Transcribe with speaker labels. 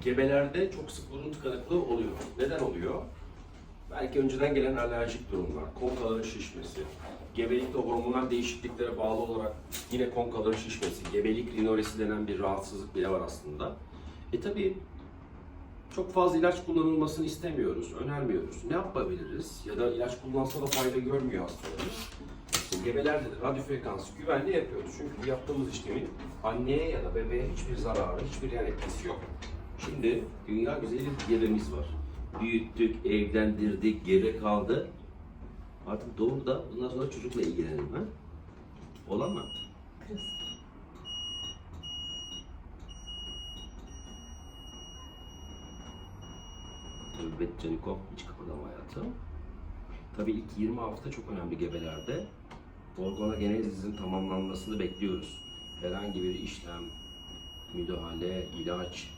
Speaker 1: gebelerde çok sık burun tıkanıklığı oluyor. Neden oluyor? Belki önceden gelen alerjik durumlar, konkaların şişmesi, gebelikte hormonal değişikliklere bağlı olarak yine konkaların şişmesi, gebelik rinoresi denen bir rahatsızlık bile var aslında. E tabi çok fazla ilaç kullanılmasını istemiyoruz, önermiyoruz. Ne yapabiliriz? Ya da ilaç kullansa da fayda görmüyor hastalarımız. Gebelerde de radyo frekans güvenli yapıyoruz. Çünkü yaptığımız işlemin anneye ya da bebeğe hiçbir zararı, hiçbir yan etkisi yok. Şimdi dünya güzeli bir gebemiz var. Büyüttük, evlendirdik, geri kaldı. Artık doğumda bundan sonra çocukla ilgilenelim ha? Olan mı? Evet Canikov hiç kıpırdama hayatım. Tabii ilk 20 hafta çok önemli gebelerde. Organogenezis'in tamamlanmasını bekliyoruz. Herhangi bir işlem, müdahale, ilaç,